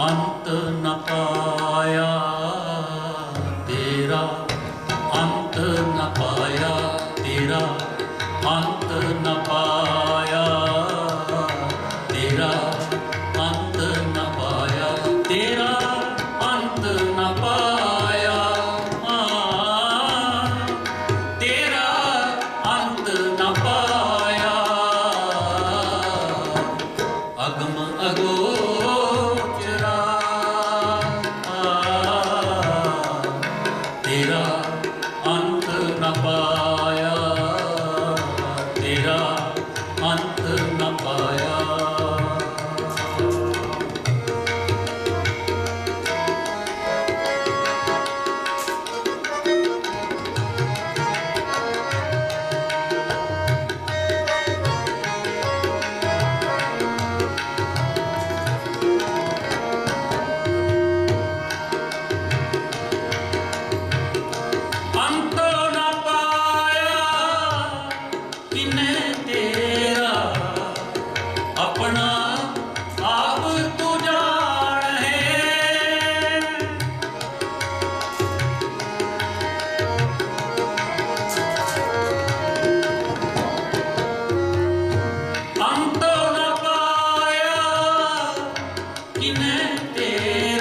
ਅੰਤ ਨ ਪਾਇਆ। ਤੇਰਾ ਅੰਤ ਨ ਪਾਇਆ ਤੇਰਾ ਅੰਤ ਨ ਪਾਇਆ 안녕 Deus.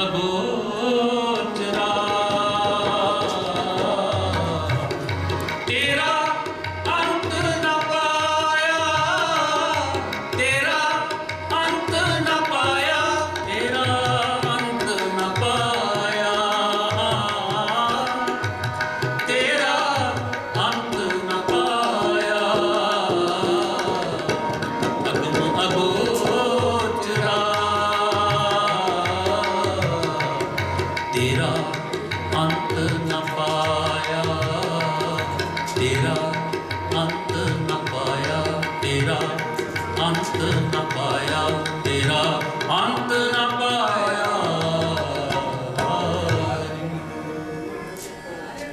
ago. ਅੰਤ ਨ ਪਾਇਆ, ਤੇਰਾ ਅੰਤ ਨ ਪਾਇਆ, ਤੇਰਾ ਅੰਤ ਨ ਪਾਇਆ, ਤੇਰਾ ਅੰਤ ਨ ਪਾਇਆ।